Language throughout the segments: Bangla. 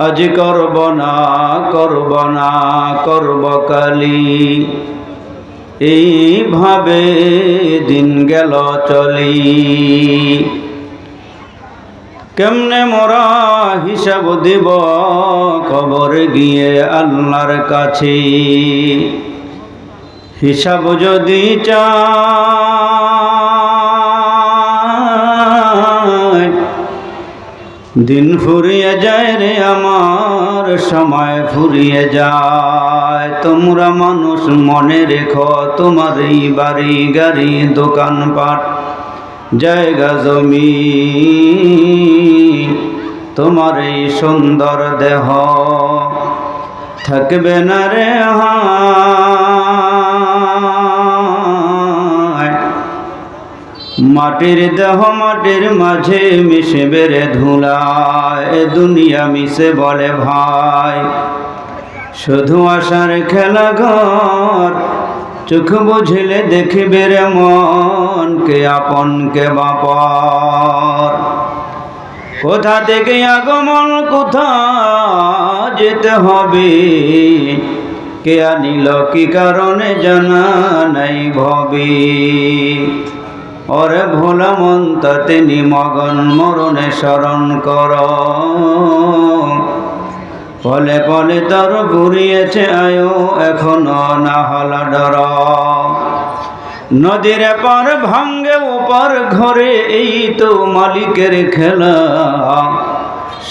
আজ করব না করব না, করব কালি। এইভাবে দিন গেল চলি। কেমনে মোরা হিসাব দিব কবর গিয়ে আল্লাহর কাছে? হিসাব যদি চায় দিন ফুরিয়ে যায় রে আমার, সময় ফুরিয়ে যায়। তোমরা মানুষ মনে রেখো তোমার এই বাড়ি, গাড়ি, দোকানপাট, জায়গা, জমি তোমার এই সুন্দর দেহ। থাকবে না রে হায় মাটির দেহ মাটির মাঝে মিশে বেড়ে ধুলায়, দুনিয়া মিশে বলে ভাই। শুধু আশার খেলা ঘর, চোখ বুঝলে দেখবে রে মন, কে আপন, কে বাপর। কোথা থেকে আগমন, কোথা যেতে হবে, কে আনিল, কি কারণে জানা নাই ভবে। ওরে ভোলা মন তিনি মগন মরণে স্মরণ কর। পলে পলে তর ঘুরিয়েছে আয়ো, এখনও না হলা ডর। নদীর পার ভাঙ্গে ওপার ঘরে এই তো মালিকের খেলা।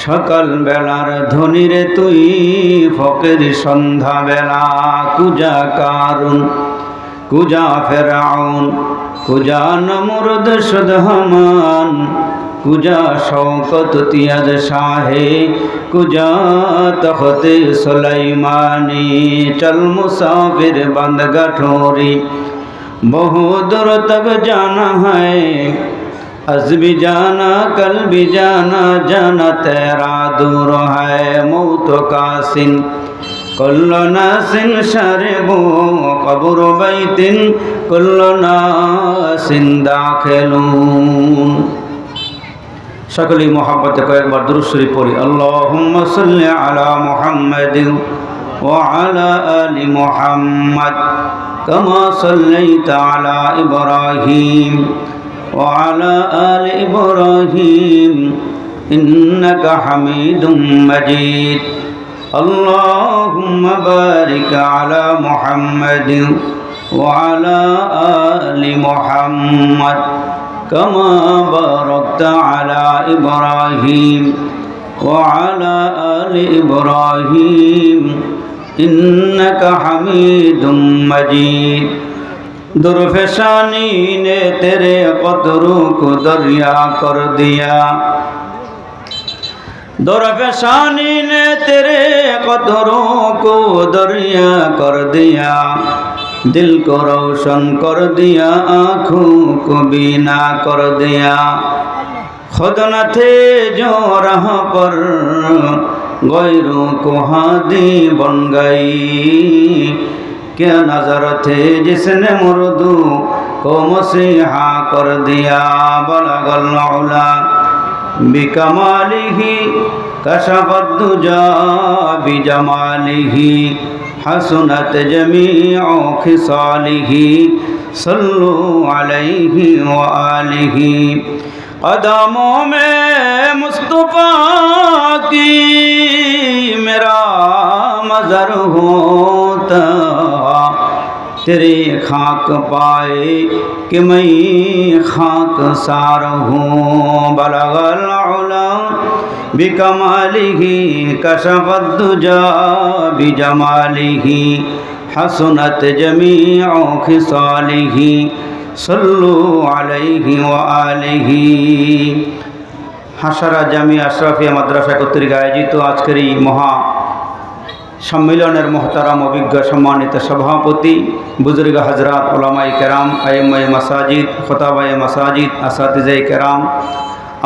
সকাল বেলার ধনিরে তুই ফকের সন্ধ্যা বেলা কুজা কারুন, কুজা ফেরাউন কুজা নমরদ সদহমান কুজা শওকত তিয়াজ শাহে। কুজা তখতে সলাইমানি। চল মুসাফির বন্ধ গঠোরি। বহু দূর তক জানা হয়। از بھی جانا کل بھی جانا جانا تیرا دور ہے موت كل ناس شربوا قبر بيت كل ناس داخلون সকলেই মহাব্বতে কয়েকবার দুরুশ্বরী পড়ি। আল্লাহুম্মা সাল্লি আলা মুহাম্মাদ ওয়া আলা আলি মুহাম্মাদ কামা সাল্লাইতা আলা ইব্রাহিম ওয়া আলা ইব্রাহিম ইন্নাকা হামিদুম মাজিদ। اللهم بارك على محمد وعلى آل محمد كما باركت على إبراهيم وعلى آل إبراهيم إنك حميد مجيد درفشانی نے تیرے قدروں کو دریا کر دیا दुर्फशानी ने तेरे कदरों को दरिया कर दिया दिल को रोशन कर दिया आँखों को बीना कर दिया खुद न थे जो राह पर गैरों को हादी बन गई क्या नजर थे जिसने मुर्दू को मसीहा कर दिया बलगल्ला बिकमालिही بکمالہ کشف الدجا بجمالہ حسنت جمیع ہی صلو علیہ وآلہ. قدموں میں مصطفیٰ کی میرا مذر ہوتا تیرے خاک پائے کہ میں خاک سار ہوں۔ بلغ العلم بکمالی ہی، کشف الدجا بجمالہ حسنت جمیع خصالی ہی۔ صلو علیہ وآلہ۔ হাসারা জামি আশরাফিয়া মাদ্রাসা جی تو آج کری মহা সম্মিলনের মহতারাম অভিজ্ঞ সম্মানিত সভাপতি, বুজুর্গ হজরত ওলামাই কেরাম আইমাই মাসাজিদ খোতাবাই মাসাজিদ আসাতিজাই কেরাম।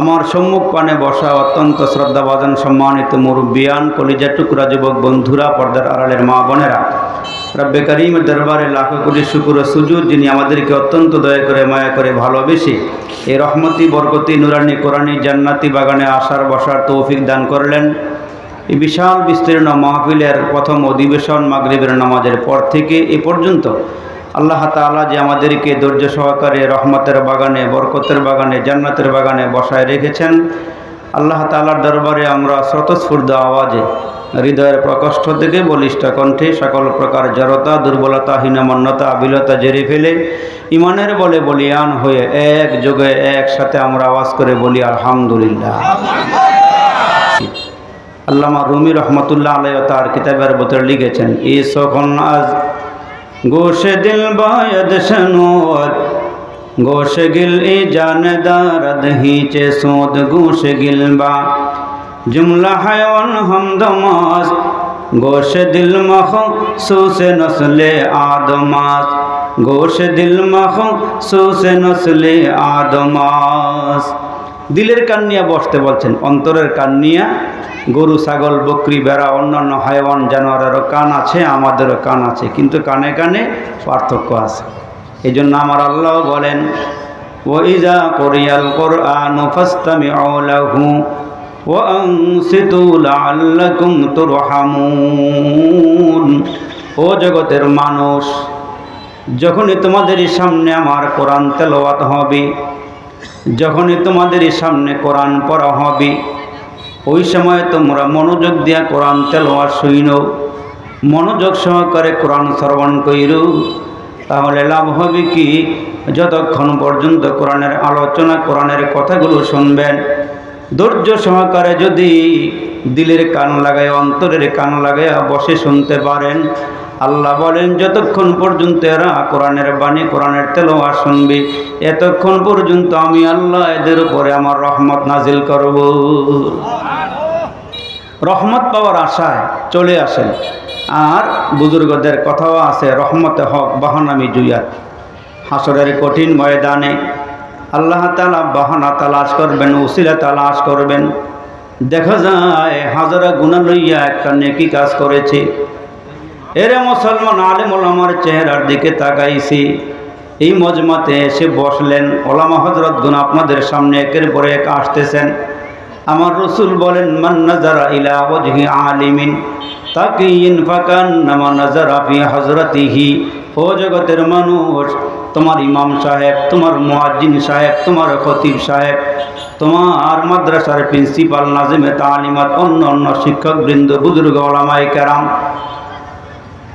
আমার সম্মুখ পানে বসা অত্যন্ত শ্রদ্ধাভাজন সম্মানিত মুরব্বিয়ান, কলিজা টুকরা যুবক বন্ধুরা, পর্দার আড়ালের মা বোনেরা। রব্বে করিমের দরবারে লাখো কোটি শুকুর ও সুজুদ, যিনি আমাদেরকে অত্যন্ত দয়া করে, মায়া করে ভালোবেসে এই রহমতি, বরকতি, নুরানি কোরআনি জান্নাতি বাগানে আসার, বসার তৌফিক দান করলেন। এই বিশাল বিস্তীর্ণ মাহফিলের প্রথম অধিবেশন মাগরিবের নামাজের পর থেকে এ পর্যন্ত আল্লাহ তাআলা যে আমাদেরকে ধৈর্য সহকারে রহমতের বাগানে, বরকতের বাগানে, জান্নাতের বাগানে বসায় রেখেছেন, আল্লাহ তাআলার দরবারে আমরা স্রতস্ফূর্ত আওয়াজে, হৃদয়ের প্রকোষ্ঠ থেকে বলিষ্ঠ কণ্ঠে সকল প্রকার জড়তা, দুর্বলতা, হীনমন্যতা, আবিলতা জেরে ফেলে ইমানের বলে বলিয়ান হয়ে এক যোগে একসাথে আমরা আওয়াজ করে বলি, আলহামদুলিল্লাহ। আল্লামা রুমি রহমতুল্লাহ আলাই তার কিতাবের ভিতরে লিখেছেন এই সখন আজ গোশে দিল বায়দ শনোদ গোশ গিল ই জানদারদ হিচে সোদ গোশ গিল বা জুমলা হায়ওয়ান হামদমাস গোশ দিল মখ সুসে নসলে আদমাস গোশ দিল মখ সুসে নসলে আদমাস দিলের কান নিয়ে বসতে বলছেন, অন্তরের কান নিয়ে গরু, ছাগল, বকরি বেড়া অন্যান্য হাইওয়ান জানোয়ারেরও কান আছে, আমাদেরও কান আছে, কিন্তু কানে কানে পার্থক্য আছে। এই জন্য আমার আল্লাহ বলেন ও ওইজা করিয়াল কোরআন ফাস্তামি ও জগতের মানুষ, যখনই তোমাদের সামনে আমার কোরআন তেলাওয়াত হবে যখনই তোমাদের সামনে কোরআন পড়া হবে, ওই সময় তোমরা মনোযোগ দিয়া কোরআন তেলোয়ার শুইন, মনোযোগ সহকারে কোরআন শ্রবণ কইর। তাহলে লাভ হবে কি? যতক্ষণ পর্যন্ত কোরআনের আলোচনা, কোরআনের কথাগুলো শুনবেন, ধৈর্য সহকারে যদি দিলের কান লাগায়, অন্তরের কান লাগায় বসে শুনতে পারেন আল্লাহ বলেন, যতক্ষণ পর্যন্ত এরা কোরআনের বাণী, কোরআনের তেলোয়া শুনবে, এতক্ষণ পর্যন্ত আমি আল্লাহ এদের উপরে আমার রহমত নাজিল করব। রহমত পাওয়ার আশায় চলে আসেন। আর বুজুর্গদের কথাও আছে, রহমতে হক, বাহানামি জুয়াত হাসরের কঠিন ময়দানে আল্লাহ তালা বাহানা তালাশ করবেন, উসিলা তালাশ করবেন। দেখা যায় হাজারা গুণা লইয়া একটা নেকি কাজ করেছে। এরে মুসলমান আলেম ওলামার চেহারার দিকে তাকাইছি। এই মজমাতে এসে বসলেন। ওলামা হজরত গুণ আপনাদের সামনে একের পরে এক আসতেছেন। আমার রসুল বলেন, মান নাজারা ইলা ওজহি আলিমিন? তাকিন ফাকান নামা নাজারা ফি হজরতিহি ও জগতের মানুষ, তোমার ইমাম সাহেব, তোমার মুয়াজ্জিন সাহেব, তোমার খতিব সাহেব, তোমার মাদ্রাসার প্রিন্সিপাল, নাজিমে তালিমাত, অন্য অন্য শিক্ষকবৃন্দ, বুজুর্গ ওলামাই কেরাম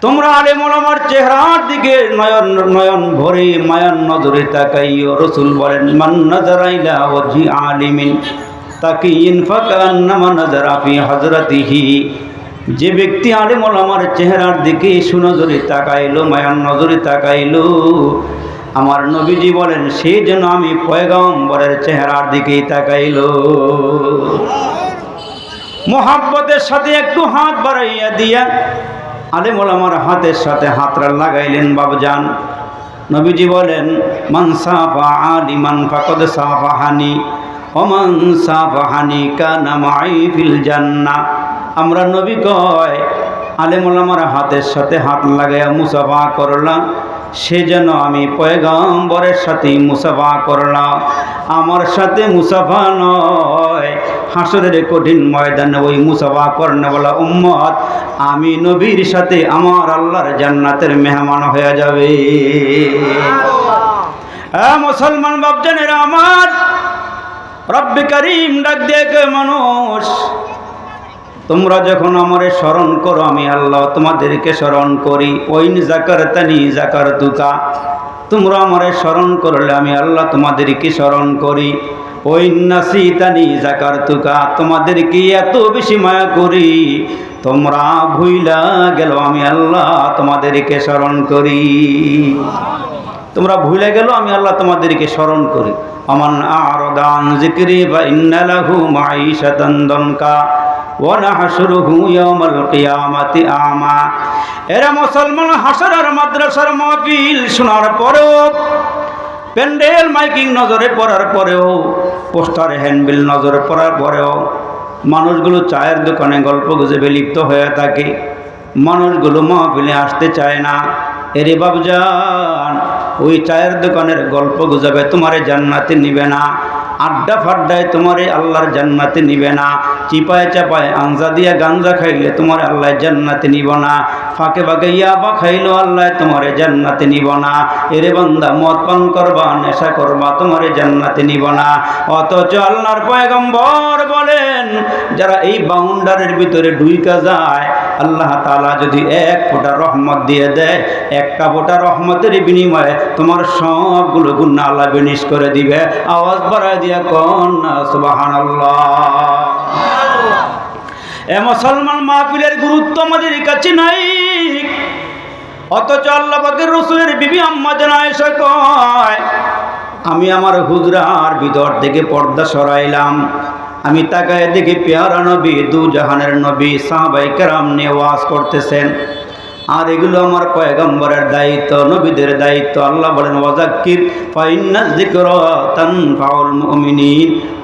তোমরা আলেম ওলামার চেহারার দিকে নয়ন নয়ন ভরে মায়ান নজরে তাকাইও। রসুল বলেন মান নাজারাইলা ওজি আলিমিন। তাকে ইনফাকান্নামা নাজারা ফি হজরতিহি যে ব্যক্তি আলেম ওলামার চেহারার দিকে সুনজরে তাকাইলো মায়ান নজরে তাকাইলো আমার নবীজি বলেন সেই জন্য আমি পয়গম্বরের চেহারার দিকেই তাকাইল। মোহাব্বতের সাথে একটু হাত বাড়াইয়া দিয়া আলেম ওলামার হাতের সাথে হাতরা লাগাইলেন বাবজান। নবীজি বলেন, মান সাফা আলিমান ফাকদ সাফাহানি ওমান সাফাহানি কানা মাই ফিল জান্না। আমরা নবী কয়, আলেম ওলামার হাতের সাথে হাত লাগাইয়া মুসাফা করলাম সে যেন আমি পয়গম্বরের সাথে মুসাফা করলাম। আমার সাথে মুসাফা নয়, হাসরের কঠিন ময়দানে ওই মুসাফা করনে বলা উম্মত আমি নবীর সাথে আমার আল্লাহর জান্নাতের মেহমান হয়ে যাবে। মুসলমান বাবজানেরা আমার, রব্বে করিম ডাক দিয়ে মানুষ তোমরা যখন আমারে স্মরণ করো, আমি আল্লাহ তোমাদেরকে স্মরণ করি। ওইন জাকার তানি জাকার তুকা। তোমরা আমারে স্মরণ করলে, আমি আল্লাহ তোমাদেরকে স্মরণ করি। ওই নাসি তানি জাকার তুকা, তোমাদেরকে এত বেশি মায়া করি। তোমরা ভুইলা গেল, আমি আল্লাহ তোমাদেরকে স্মরণ করি। তোমরা ভুলে গেল, আমি আল্লাহ তোমাদেরকে স্মরণ করি। আমান আরদান জিক্রি বা ইন্নালাহু মাঈশাতান ওয়ানাহশুরুহু ইয়াওমাল কিয়ামাতি আমা এরা মুসলমান হাসরের মাদ্রাসার মাহফিল শোনার পরেও, প্যান্ডেল মাইকিং নজরে পড়ার পরেও, পোস্টার হ্যান্ডবিল নজরে পড়ার পরেও মানুষগুলো চায়ের দোকানে গল্প গুজবে লিপ্ত হয়ে থাকে। মানুষগুলো মাহফিলে আসতে চায় না। এরে বাবজান ওই চায়ের দোকানের গল্প গুজবে, তোমারে জান্নাতে নিবে না। আড্ডা ফাড্ডায় তোমারে আল্লাহর জান্নাতে নিবে না। চিপায় চাপায় আঞ্জা দিয়া গাঞ্জা খাইলে তোমার আল্লাহ জান্নাতে নিব না। ফাঁকে ফাঁকে ইয়াবা খাইলো আল্লাহ তোমারে জান্নাতে নিব না। এরে বান্দা, মদ পান করবা, নেশা করবা, তোমারে জান্নাতে নিব না। অথচ আল্লাহর পয়গম্বর বলেন, যারা এই বাউন্ডারের ভিতরে ডুইকা যায় আল্লাহ তালা যদি এক ফোঁটা রহমত দিয়ে দেয়, একটা ফোঁটা রহমতের বিনিময়ে তোমার সবগুলো গুণা আল্লাহ বিনিশ করে দিবে। আওয়াজ বাড়ায় দিয়া কন সুবহানাল্লাহ। এ মুসলমান মাহফিলের গুরুত্ব আমাদের কাছে নাই। অথচ আল্লাহ পাকের রসুলের বিবি আম্মা এসে কয়, আমি আমার হুজরার ভিতর থেকে পর্দা সরাইলাম। আমি তাকায় দেখি পেয়ারা নবী, দু জাহানের নবী, সাহাবাই কেরাম নিয়ে ওয়াজ করতেছেন। আর এগুলো আমার পয়গম্বরের দায়িত্ব, নবীদের দায়িত্ব। আল্লাহ বলেন, ওয়াজাক্কির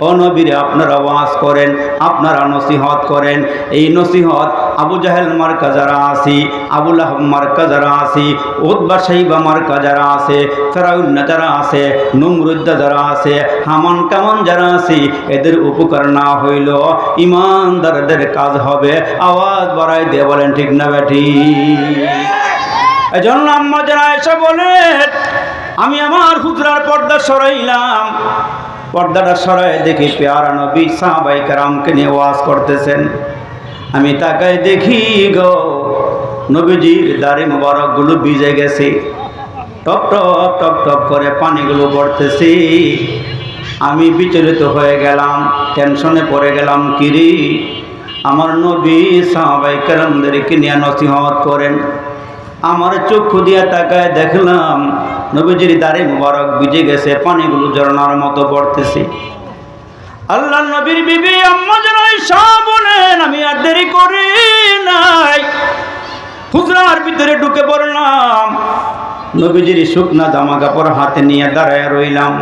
ও নবীরে আপনারা ওয়াজ করেন, আপনারা নসিহত করেন। এই নসিহত আবু জাহেল মার্কা যারা আছি আবুল আহম মার্কা যারা আছি উদ্বা সাহিবা মার্কা যারা আছে ফেরাউন্না যারা আছে, নুমরুদ্দা যারা আছে, হামান কামান যারা আছি, এদের উপকার না হইল, ইমানদারদের কাজ হবে, আওয়াজ বাড়াই দিয়ে বলেন, ঠিক না ব্যাটি? এজন্য আম্মা যারা এসে আমি আমার হুজরার পর্দা সরাইলাম। পর্দাটা সরাই দেখি পেয়ারা নবী সাহাবাই কারামকে নিয়ে ওয়াজ করতেছেন। আমি তাকায় দেখি গো, নবীজির দাড়ি মোবারকগুলো ভিজে গেছে। টপ টপ টপ টপ করে পানিগুলো পড়তেছি। আমি বিচলিত হয়ে গেলাম, টেনশনে পড়ে গেলাম কিরি আমার নবী সাহাবাই কারামদেরকে নিয়ে নসিহত করেন। আমার চক্ষু দিয়ে তাকায় দেখলাম, নবীজির দাড়ি মোবারক ভিজে গেছে, পানিগুলো ঝরনার মতো পড়তেছে। আল্লাহ নবীর বিবি আম্মা যেন বলেন, আমি আর দেরি করি নাই। হুজরার ভিতরে ঢুকে পড়লাম। নবীজির শুকনা জামা কাপড় হাতে নিয়ে দাঁড়ায় রইলাম।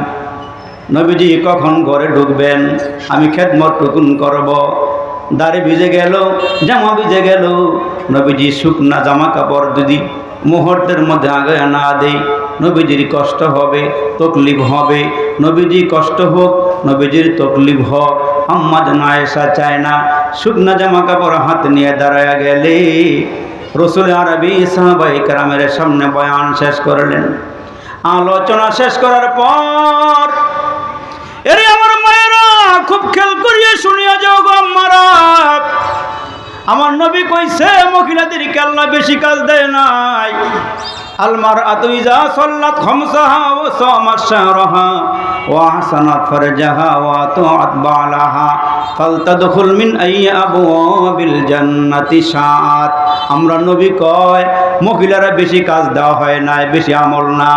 নবীজি কখন ঘরে ঢুকবেন? আমি খেদমত টুকুন করব। দাড়ি ভিজে গেল, জামা ভিজে গেল। নবীজি শুকনা জামা কাপড় যদি মুহূর্তের মধ্যে আগে না দেই, নবীজির কষ্ট হবে, তকলিফ হবে। নবীজি কষ্ট হোক নবীজির তকলিফ হোক। আম্মা যেন আয়েশা চায় না। শুকনা জামা কাপড় হাত নিয়ে দাঁড়ায় গেলে। রসুল আরবি সাহাবাই কারামের সামনে বয়ান শেষ করলেন। আলোচনা শেষ করার পর, এরে আমার মায়েরা, খুব খেয়াল করিয়ে শুনিয়া যাও গো আম্মারা। আমার নবী কইছে, মহিলাদেরকে আল্লাহ বেশি কাজ দেয় নাই। আলমার আতুইজা সল্লাত খমসাহা ও সামাত ও আহসানাত ফারজাহা ও আতাআত বালাহা ফালতাদখুল মিন আই আবওয়াবিল জান্নাতি শাআত। আমরা নবী কয়, মহিলারা বেশি কাজ দেওয়া হয় না বেশি আমল না।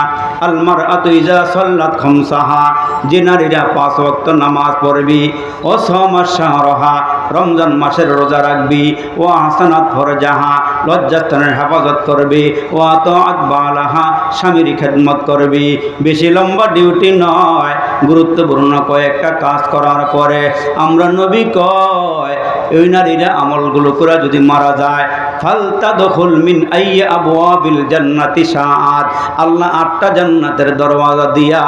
আলমার আতুইজা সল্লাত খমসাহা, যে নারীরা পাঁচ ওয়াক্ত নামাজ পড়বি, ও সমাস শাহরহা, রমজান মাসের রোজা রাখবি, ও আহসানাত ফরজাহা লজ্জাস্থানের হেফাজত করবি। ও আত বালাহা, স্বামীর খেদমত করবি। বেশি লম্বা ডিউটি নয়, গুরুত্বপূর্ণ কয়েকটা কাজ করার পরে আমরা নবী কয়, ওই নারীরা আমলগুলো করে যদি মারা যায় ফালতা দখল মিন আইয়া আবওয়াবিল জান্নাতি সাআত আল্লাহ আটটা জান্নাতের দরওয়াজা দিয়া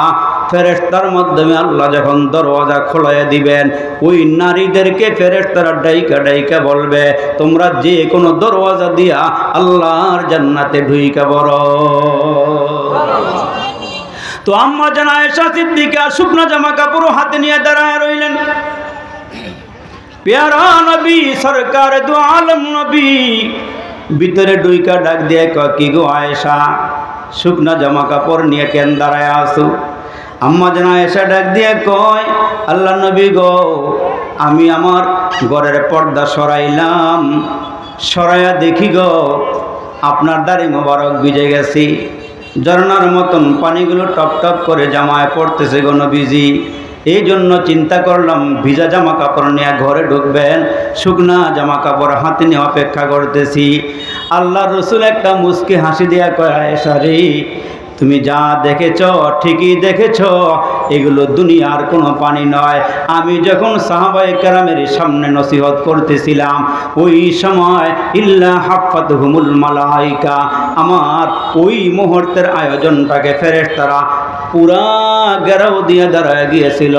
ফেরেশতার মাধ্যমে আল্লাহ যখন দরওয়াজা খোলাইয়া দিবেন, ওই নারীদেরকে ফেরেস্তারা ডাইকা ডাইকা বলবে, তোমরা যে কোনো দরওয়াজা দিয়া আল্লাহর জান্নাতে ঢুইকা বড় তো আম্মা জানা এসা সিদ্দিকা শুকনো জামা কাপড় হাতে নিয়ে দাঁড়ায় রইলেন। পেয়ারা নবী, সরকার দু আলম নবী, ভিতরে ডুইকা ডাক দিয়ে কি গো আয়েশা, শুকনা জামা কাপড় নিয়ে কেন দাঁড়ায় আসু আম্মা যেন আয়েশা ডাক দিয়ে কয়, আল্লাহ নবী গো, আমি আমার ঘরের পর্দা সরাইলাম। সরাইয়া দেখি গো, আপনার দাড়ি মোবারক ভিজে গেছি। ঝর্নার মতন পানিগুলো টপ টপ করে জামায় পড়তেছে গো নবীজি। এই জন্য চিন্তা করলাম, ভিজা জামা কাপড় নিয়ে ঘরে ঢুকবেন, শুকনা জামা কাপড় হাতে নিয়ে অপেক্ষা করতেছি। আল্লাহ রসুল একটা মুস্কি হাসি দেয়া কয়, আয়েশা রে তুমি যা দেখেছ, ঠিকই দেখেছ, এগুলো দুনিয়ার কোনো পানি নয়। আমি যখন সাহাবাই কেরামের সামনে নসিহত করতেছিলাম, ওই সময় ইল্লা হাফাত হুমুল মালাইকা, আমার ওই মুহূর্তের আয়োজনটাকে ফেরেস তারা পুরা গেরাও দিয়ে দাঁড়ায় গিয়েছিল।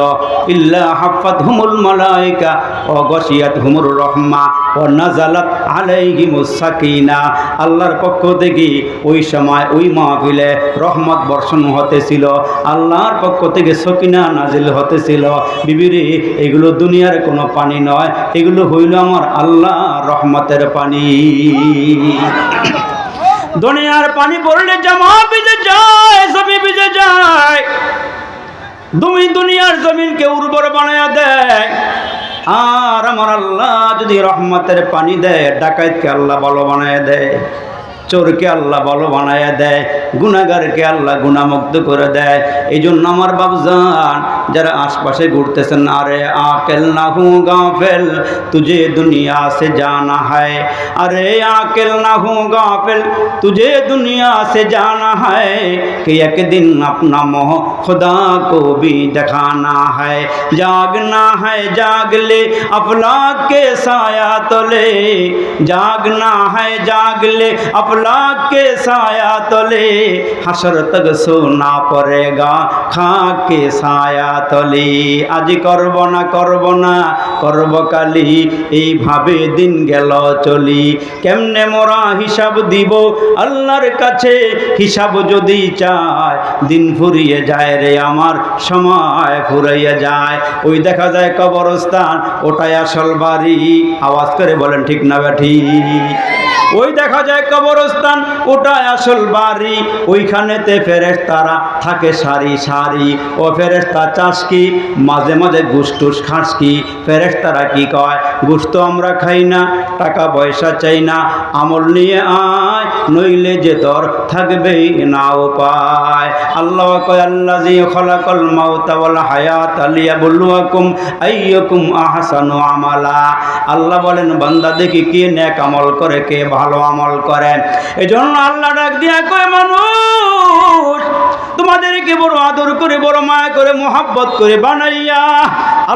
ইল্লা হাফাত হুমুল মালাইকা ও গসিয়াত হুমুর রহমা, ও নাজালাত আলাইহিমুস সাকিনা। আল্লাহর পক্ষ থেকে ওই সময় ওই মাহফিলে রহমত বর্ষণ হতেছিল। আল্লাহর পক্ষ থেকে সকিনা নাজিল হতেছিল। বিবিরে, এগুলো দুনিয়ার কোনো পানি নয়, এগুলো হইল আমার আল্লাহ রহমতের পানি। দুনিয়ার পানি পড়লে জামা ভিজে যায় সবই ভিজে যায়। তুমি দুনিয়ার জমিনকে উর্বর বানায়া দেয়। আর আমার আল্লাহ যদি রহমতের পানি দেয় ডাকাতকে আল্লাহ ভালো বানায় দেয়। চোরকে আল্লাহ ভালো বানায় দেয় গুণাগারকে আল্লাহ গুণামুক্ত করে দেয় এই জন্য আমার বাবজান যারা আশপাশে ঘুরতেছেন আরে আকেল না হু গাফেল তুঝে দুনিয়া সে জানা है अरे आकिल ना हूँ गाफिल तुझे दुनिया से जाना है कि एक दिन अपना मोह खुदा को भी दिखाना है जागना है जाग ले अफलाक के साया तले जागना है जाग ले अफलाक के साया तले हसर तक सोना पड़ेगा खा के साया তলে আজি করব না করব না করব কালি এইভাবে দিন গেল চলি কেমনে মোরা হিসাব দিব আল্লাহর কাছে হিসাব যদি চায় দিন ফুরিয়ে যায় রে আমার সময় ফুরাইয়া যায় ওই দেখা যায় কবরস্থান ওটাই আসল বাড়ি আওয়াজ করে বলেন ঠিক না ব্যাঠি ওই দেখা যায় কবরস্থান ওটাই আসল বাড়ি। ওইখানেতে ফেরেশতারা থাকে সারি সারি। ও ফেরেশতা চাষ কি? মাঝে মাঝে গুসটুস খাস কি? ফেরেশতারা কি কয়? গুস্ত আমরা খাই না, টাকা পয়সা চাই না, আমল নিয়ে আয়, নইলে যে তোর থাকবেই না উপায় আল্লাহ কয় আল্লাহ জি খলাকল মাউতা ওয়াল হায়াত আলিয়া বুল্লুয়াকুম আইয়কুম আহসানু আমালা। আল্লাহ বলেন, বান্দা দেখি কে নেক আমল করে, কে ভালো আমল করে? এজন্য আল্লাহ ডাক দিয়া কয় মানুষ তোমাদেরকে বড় আদর করে, বড় মায়া করে, মোহাব্বত করে বানাইয়া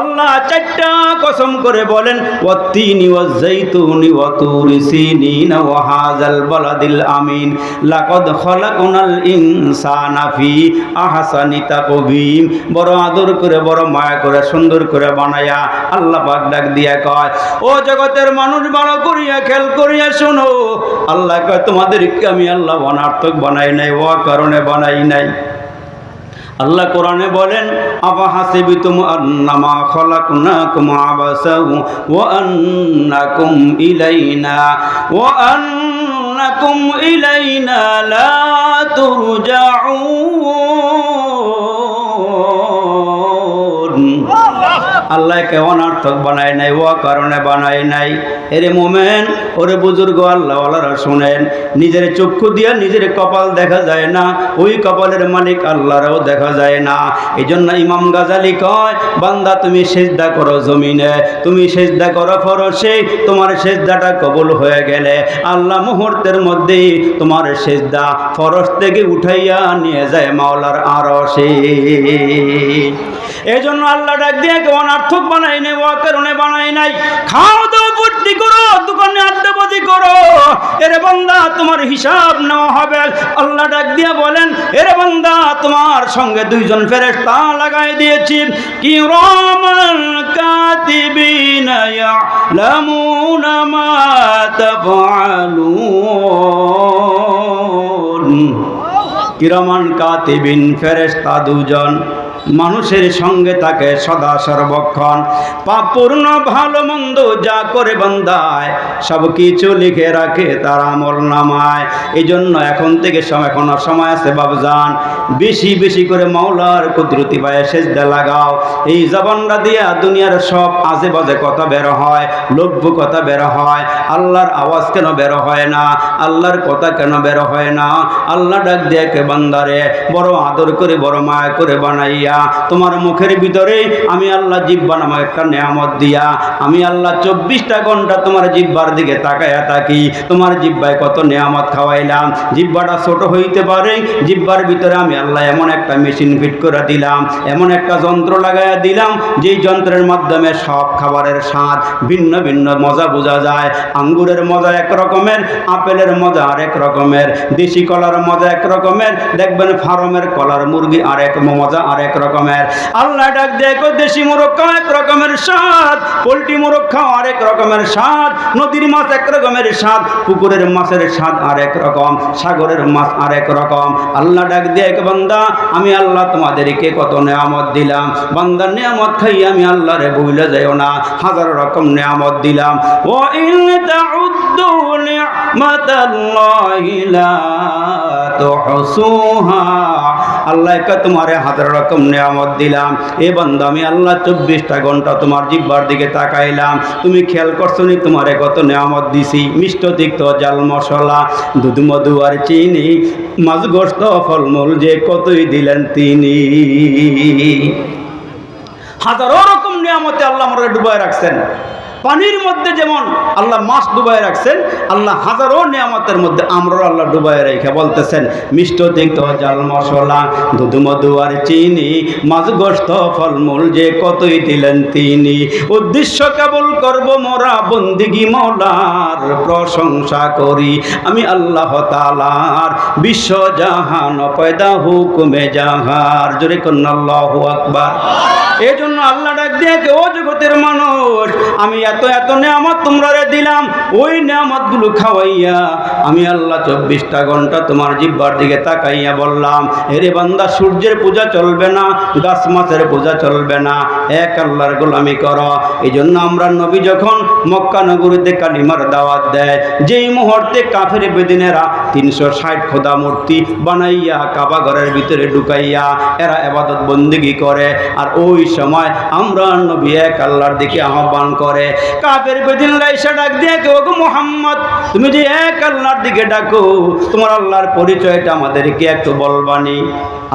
আল্লাহ চারটা কসম করে বলেন, ওয়াত্তিনি ওয়াজ্জাইতুনি ওয়াতুরি সিনিন ওয়া হাযাল বালাদিল আমিন। লাকাদ খলাকনাল ইনসানা ফি আহসানি তাকবীম বড় আদর করে, বড় মায়া করে, সুন্দর করে বানায়া আল্লাহ পাক ডাক দিয়া কয়, ও জগতের মানুষ, ভালো করিয়া খেল করিয়া শোনো। আল্লাহ কয়, তোমাদেরকে আমি আল্লাহ অনার্থক বানাই নাই ও কারণে বানাই নাই। আল্লাহ কোরআনে বলেন আবা হাসিবিতুম আন্নামা খলাকনাকুম আবাসা ওয়া আন্নাকুম ইলাইনা, ওয়া আন্নাকুম ইলাইনা লা তুরজাউন। আল্লাহকে অনার্থক বানায় নাই ও কারণে বানায় নাই। এরে মোমেন, ওরে বুজুর্গ, আল্লাহওয়ালারা শোনেন, নিজের চক্ষু দিয়ে নিজের কপাল দেখা যায় না, ওই কপালের মালিক আল্লাহরও দেখা যায় না। এই জন্য ইমাম গাজালি কয়, বান্দা, তুমি সেজদা করো জমিনে, তুমি সেজদা করো ফরসে, তোমার সেজদাটা কবুল হয়ে গেলে, আল্লাহ মুহূর্তের মধ্যেই তোমার সেজদা ফরস থেকে উঠাইয়া নিয়ে যায় মাওলার আরশে। এই জন্য আল্লাহ ডাক দিয়ে অনার্থক বানাই নাই ও কারণে বানাই নাই। খাও দাও ভর্তি করো, দোকানে আড্ডাবাজি করো। এরে বান্দা, তোমার হিসাব নেওয়া হবে। আল্লাহ ডাক দিয়ে বলেন, এরে বান্দা, তোমার সঙ্গে দুইজন ফেরেশতা লাগাই দিয়েছি। কি রমান কাতিবিন মা তাফআলুন। কিরমান কাতিবিন ফেরেশতা দুজন মানুষের সঙ্গে থাকে সদা সর্বক্ষণ। পাপূর্ণ ভালো, মন্দ যা করে বান্দায়, সব কিছু লিখে রাখে তার আমল নামায়। এই জন্য এখন থেকে এখনও সময় আছে বাবজান বেশি বেশি করে মাওলার কুদরতি পায়ে সেজদা লাগাও। এই জবানটা দিয়া দুনিয়ার সব আজে বাজে কথা বের হয় লভ্য কথা বের হয়। আল্লাহর আওয়াজ কেন বের হয় না? আল্লাহর কথা কেন বের হয় না? আল্লাহ ডাক দিয়ে কে বান্দারে বড় আদর করে, বড় মায়া করে বানাইয়া দিয়া, তোমার মুখের ভিতরে আমি আল্লাহ জিব্বা নামক একটা নেয়ামত দিয়া, আমি আল্লাহ চব্বিশটা ঘণ্টা তোমার জিব্বার দিকে তাকায়া থাকি, তোমার জিব্বায় কত নেয়ামত খাওয়াইলাম, জিব্বাটা ছোট হইতে পারে, জিব্বার ভিতরে আমি আল্লাহ এমন একটা মেশিন ফিট করে দিলাম, এমন একটা যন্ত্র লাগাইয়া দিলাম, যেই যন্ত্রের মাধ্যমে সব খাবারের স্বাদ ভিন্ন ভিন্ন মজা বোঝা যায়, আঙ্গুরের মজা এক রকমের, আপেলের মজা আরেক রকমের, দেশি কলার মজা এক রকমের, দেখবেন ফার্মের কলার মুরগি আরেক মজা আর এক আরেক রকমের। আল্লাহ ডাক দেখো দেশি মুরক্ষা এক রকমের স্বাদ, পোলট্রি মুরক্ষা আরেক রকমের স্বাদ, নদীর মাছ এক রকমের স্বাদ, পুকুরের মাছের স্বাদ আরেক রকম, সাগরের মাছ আরেক রকম। আল্লাহ ডাক দেখ বান্দা, আমি আল্লাহ তোমাদেরকে কত নেয়ামত দিলাম। বান্দার নেয়ামত খাই আমি আল্লাহরে ভুলে যাইও না। হাজার রকম নেয়ামত দিলাম। ও আল্লাহ একা তোমারে হাজার রকম নেয়ামত দিলাম। এ বান্দা, আমি আল্লাহ চব্বিশটা ঘণ্টা তোমার জিব্বার দিকে তাকাইলাম। তুমি খেয়াল করছ নি তোমারে কত নিয়ামত দিছি। মিষ্ট তিক্ত জাল মশলা, দুধ, মধু আর চিনি, মাছ গোস্ত ফলমূল যে কতই দিলেন তিনি। হাজারো রকম নিয়ামতে আল্লাহ আমরা ডুবাই রাখছেন। পানির মধ্যে যেমন আল্লাহ মাছ ডুবাই রাখছেন, আল্লাহ হাজারো নিয়ামতের মধ্যে আমরাও আল্লাহ ডুবাই রেখে বলতেছেন, মিষ্ট তিক্ত জাল মশলা দুধ মধু আর চিনি, মাছ গোস্ত ফলমূল যে কতই দিলেন তিনি। উদ্দেশ্য কেবল করব মোরা বন্দিগি মৌলার প্রশংসা করি। আমি আল্লাহ তালার বিশ্ব জাহান পয়দা হুকুমে জাহার। জোরে কন্যা আল্লাহ আকবার। এই জন্য আল্লাহ ডাক দিয়ে ও জগতের মানুষ, আমি এত এত নেয়ামত তোমরা দিলাম। ওই নেয়ামতগুলো খাওয়াইয়া আমি আল্লাহ চব্বিশটা ঘণ্টা তোমার জিব্বার দিকে তাকাইয়া বললাম, এরে বান্দা, সূর্যের পূজা চলবে না, গাছ মাছের পূজা চলবে না, এক আল্লাহর গোলামি কর। এই জন্য আমরা নবী যখন মক্কা নগরীতে কালিমার দাওয়াত দেয়, যেই মুহূর্তে কাফের বেদিনেরা তিনশো ষাট খোদা মূর্তি বানাইয়া কাবা ঘরের ভিতরে ঢুকাইয়া এরা এবাদত বন্দিগি করে, আর ওই সময় আমরা নবী এক আল্লাহর দিকে আহ্বান করে কাফের বেদিনরা এসে ডাক দিয়ে কেউ গো মোহাম্মদ, তুমি যে এক আল্লাহর দিকে ডাকো, তোমার আল্লাহর পরিচয়টা আমাদেরকে একটু বলবানি।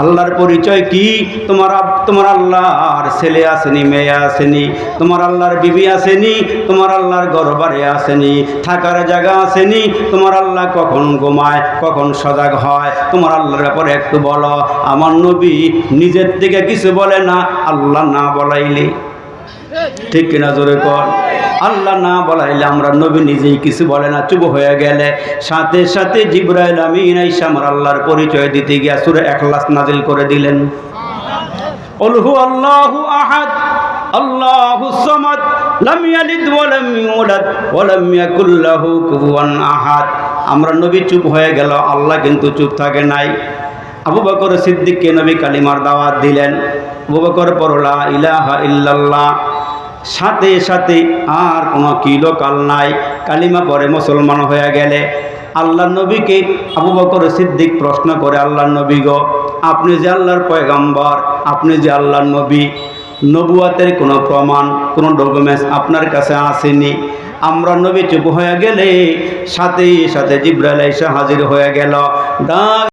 আল্লাহর পরিচয় কি? তোমার তোমার আল্লাহর ছেলে আসেনি, মেয়ে আসেনি, তোমার আল্লাহর বিবি আসেনি, তোমার আল্লাহর গরবারে আসেনি, থাকার জায়গা আসেনি, তোমার আল্লাহ কখন ঘুমায়, কখন সজাগ হয়, তোমার আল্লাহর ব্যাপারে একটু বলো। আমার নবী নিজের থেকে কিছু বলে না, আল্লাহ না বলাইলে। ঠিক কিনা জোরে কর? আল্লাহ না বলাইলে আমরা নবী নিজেই কিছু বলে না, চুপ হয়ে গেলে। সাথে সাথে জিব্রাইল আমিন আইসা আমার আল্লাহর পরিচয় দিতে গিয়া সুরে একলাস নাজিল করে দিলেন। অলহু আল্লাহু আহাদ, আল্লাহু সামাদ, লাম ইয়ালিদ ওয়া ইউলাদ ইয়াকুল লাহু কুফুয়ান আহাদ। আমরা নবী চুপ হয়ে গেল, আল্লাহ কিন্তু চুপ থাকে নাই। আবু বকর সিদ্দিককে নবী কালিমার দাওয়াত দিলেন। আবু বকর পড়লা ইলাহা ইল্লাল্লাহ। সাথে সাথে আর কোনো কিলো কাল নাই। কালিমা পরে মুসলমান হয়ে গেলে আল্লাহ নবীকে আবু বকর সিদ্দিক প্রশ্ন করে, আল্লাহ নবী গো, আপনি যে আল্লাহর পয়গাম্বর, আপনি যে আল্লাহর নবী, নবুয়াতের কোনো প্রমাণ, কোনো ডকুমেন্টস আপনার কাছে আসেনি। আমরা নবী চুপ হয়ে গেলে সাথে সাথে জিব্রাইল এসে হাজির হয়ে গেল। ডাক